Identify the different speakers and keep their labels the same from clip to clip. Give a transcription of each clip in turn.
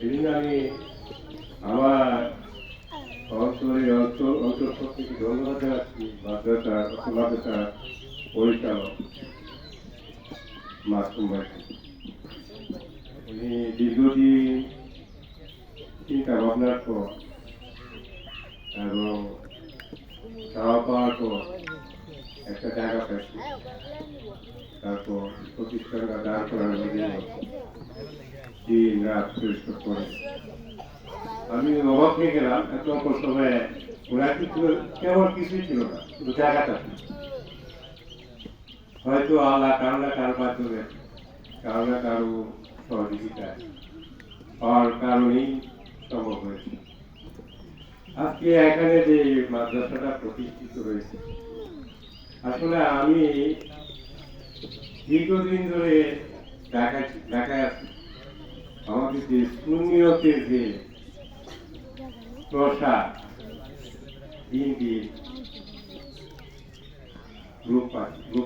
Speaker 1: এই আমি আমার অঞ্চল ধন্যবাদ পরিচালক উনি দীর্ঘদিন চিন্তা ভাবনার পর এবং চাওয়া পাওয়ার পর একটা জায়গা পাইছি তারপর প্রতিষ্ঠানটা দাঁড় জন্য দিন রাত পরিশ্রম করে। আমি অবাক হয়ে গেলাম, এত অল্প সময়ে ওরা কিছু কেমন কিছুই ছিল না, শুধু জায়গাটা হয়তো আল্লাহ কারও না কারোর মাধ্যমে কারও না কারও সহযোগিতায় পাওয়ার কারণেই সম্ভব হয়েছে। আজকে এখানে যে মাদ্রাসাটা প্রতিষ্ঠিত হয়েছে, আসলে আমি দীর্ঘদিন ধরে ঢাকায় ঢাকায় আছি। আমাদের যে যে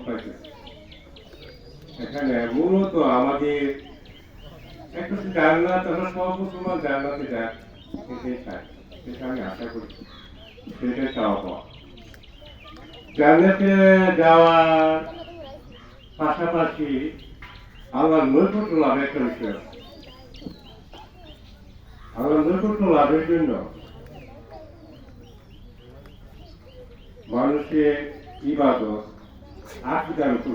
Speaker 1: আছে এখানে মূলত আমাদের একটা জান্নাত, আমরা মুসলমান জান্নাতে সেটা আমি আশা করি সেটাই চাওয়া পাওয়া। যাওয়ার পাশাপাশি আল্লাহর নৈকট্য লাভের একটা বিষয় আছে। আল্লাহর নৈকট্য লাভের জন্য। মানুষের ইবাদত আকিদার উপর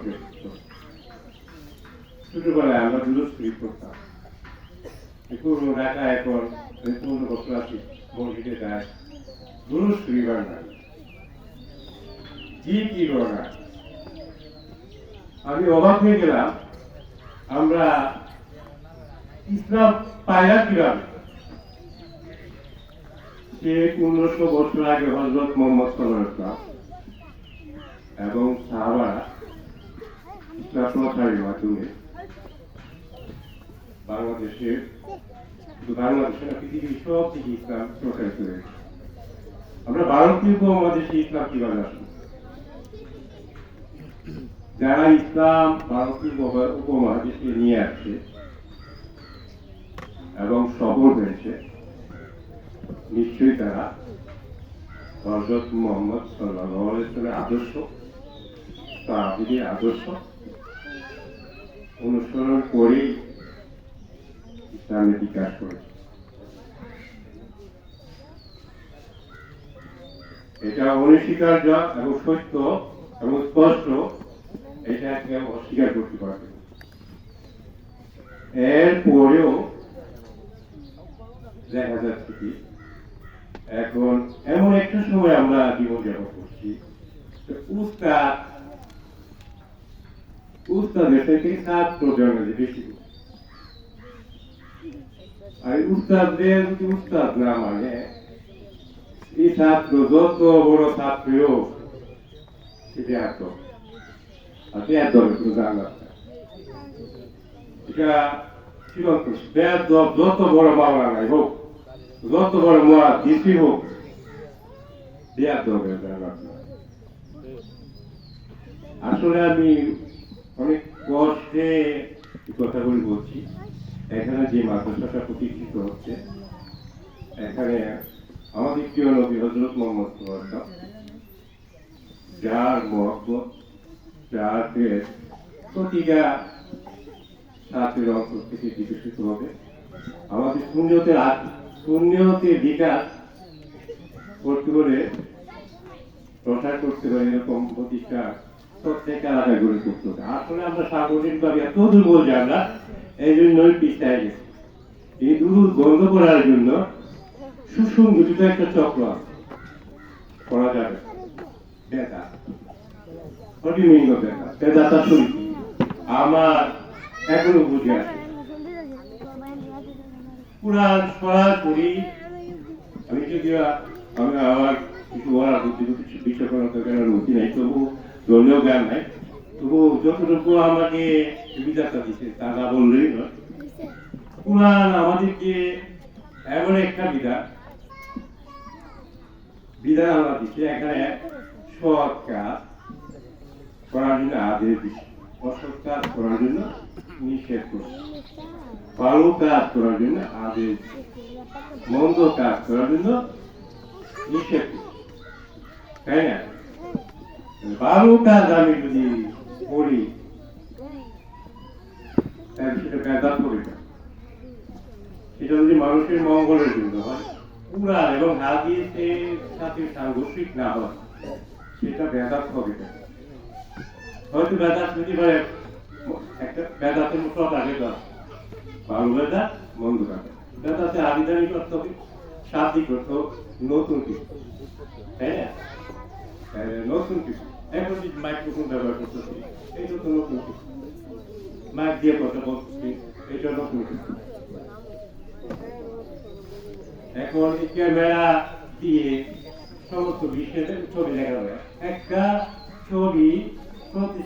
Speaker 1: ছোটবেলায় আমরা দুরস্কৃতি করতাম। পুরো ঢাকা এখন পনেরো বছর আছি, মসজিদে যায়। দুরস্কৃতি না। কি কি না? আমি অবাক হয়ে গেলাম, আমরা ইসলাম পায়া কীভাবে? সে পনেরোশো বছর আগে হজরত মোহাম্মদ সাল্লাহ এবং সাহাবারা ইসলাম মাধ্যমে বাংলাদেশে, শুধু বাংলাদেশে না, পৃথিবীর সব দিকে ইসলাম প্রচারিত হয়েছে। আমরা ভারতীয় উপমহাদেশে ইসলাম কীভাবে আসব যারা ইসলাম ভারতীয় উপমহা- উপমহাদেশে নিয়ে আসছে এবং সফল হয়েছে নিশ্চয়ই তারা হজরত মোহাম্মদ সাল্লাহ আলাইসাল্লামের আদর্শ তাদের আদর্শ অনুসরণ করেই ইসলামের বিকাশ করেছে এটা অনস্বীকার্য এবং সত্য এবং স্পষ্ট, এটা কেউ অস্বীকার করতে পারবে। এরপরেও দেখা যাচ্ছে কি এখন এমন একটা সময় আমরা জীবনযাপন করছি যে উস্তাদ উস্তাদের থেকে ছাত্র জন্মে বেশি আর উস্তাদদের যদি উস্তাদ না মানে এই ছাত্র যত বড় ছাত্র হোক সেটা এত আর এত একটু জানা এটা চূড়ান্ত বেদ যত বড় মামলা নাই হোক যত বড় মহা দিসি হোক দেয়ার দরকার আসলে আমি অনেক কষ্টে কথাগুলি বলছি। এখানে যে মাদ্রাসাটা প্রতিষ্ঠিত হচ্ছে, এখানে আমাদের প্রিয় নবী হজরত মোহাম্মদ যার মহব্বত, যার প্রেম, প্রতিটা ছাত্রের অন্তর থেকে বিকশিত হবে। আমাদের শূন্যতের শূন্যতের বিকাশ করতে হলে প্রসার করতে পারে এরকম প্রতিষ্ঠা প্রত্যেকটা আলাদা গড়ে তুলতে হবে। আসলে আমরা সার্বজনীনভাবে এত দুর্বল যে আমরা এই জন্যই পিছিয়ে গেছি। এই দুর্বল বন্ধ করার জন্য সুসংগঠিত একটা চক্র করা যাবে। বেদা অটিমিঙ্গ বেদা বেদাতা শুনি আমার এখনও বুঝে আছে। পুরাণ সরাসরি আমি যদিও আমি আমার কিছু বলার বুদ্ধি কিছু বিষয় করার জ্ঞানের বুদ্ধি নাই? তবু ধর্মীয় জ্ঞান নাই। তবু যতটুকু আমাকে সুবিধাটা দিচ্ছে তা না বললেই নয়। পুরাণ আমাদেরকে এমন একটা বিধান বিধান আমরা দিচ্ছে এখানে সৎ কাজ করার জন্য আদেশ দিচ্ছে অসৎ কাজ করার জন্য নিষেধ করছে। ভালো কাজ করার জন্য আদেশ, মন্দ কাজ করার জন্য নিষেধ করছে। তাই না? ভালো কাজ আমি যদি করি সেটা বেদাত করে না। সেটা যদি মানুষের মঙ্গলের জন্য হয়। পুরা এবং হাদিসের সাথে সাংঘর্ষিক না হয়, সেটা বেদাত হবে হয়তো বেদাত যদি পারে একটা বেদাতের মতো লাগে তো ভালো বেদাত মন্দ বেদাত বেদাতে আবিধানিক অর্থ হবে শাব্দিক অর্থ নতুন কিছু। তাই না? নতুন কিছু। এখন যে মাইক্রোফোন ব্যবহার করতেছি এটা তো নতুন কিছু। মাইক দিয়ে কথা বলতেছি এটা নতুন কিছু। এখন ক্যামেরা দিয়ে সমস্ত বিষয়ে ছবি দেখা যায় একটা ছবি প্রতিষ্ঠা